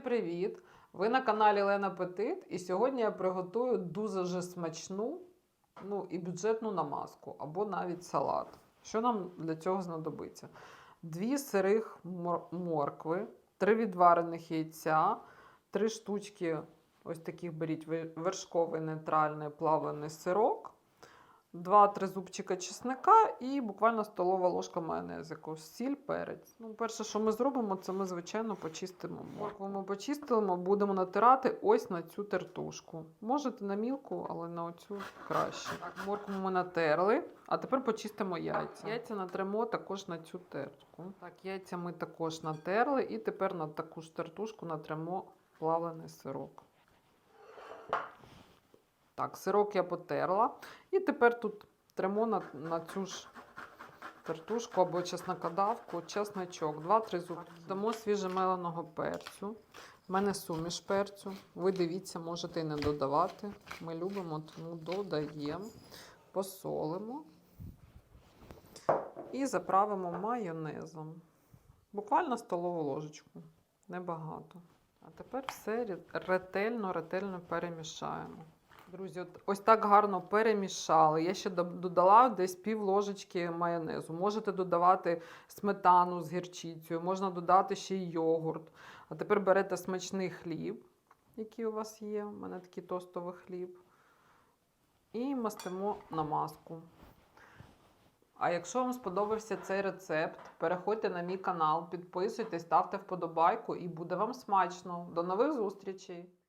привіт! Ви на каналі Лена Петит, і сьогодні я приготую дуже же смачну ну, і бюджетну намазку або навіть салат. Що нам для цього знадобиться? Дві сирих мор- моркви, три відварених яйця, три штучки ось таких беріть вершковий нейтральний плавлений сирок, два-три зубчика чесника і буквально столова ложка майонезику, сіль, перець. Ну, перше, що ми зробимо, це ми, звичайно, почистимо моркву. Ми почистимо, будемо натирати ось на цю тертушку. Можете на мілку, але на оцю краще. Так, моркву ми натерли, а тепер почистимо яйця. Яйця натремо також на цю тертку. Так, яйця ми також натерли, і тепер на таку ж тертушку натремо плавлений сирок. Так, сирок я потерла. І тепер тут тремо на, на цю ж тертушку або чеснокодавку, чесночок, 2-3 зубки. Дамо свіжемеленого перцю. У мене суміш перцю. Ви дивіться, можете і не додавати. Ми любимо, тому додаємо, посолимо і заправимо майонезом. Буквально столову ложечку. Небагато. А тепер все ретельно, ретельно перемішаємо. Друзі, от ось так гарно перемішали. Я ще додала десь пів ложечки майонезу. Можете додавати сметану з гірчицею, можна додати ще й йогурт. А тепер берете смачний хліб, який у вас є. У мене такий тостовий хліб. І мастимо намазку. А якщо вам сподобався цей рецепт, переходьте на мій канал, підписуйтесь, ставте вподобайку і буде вам смачно. До нових зустрічей!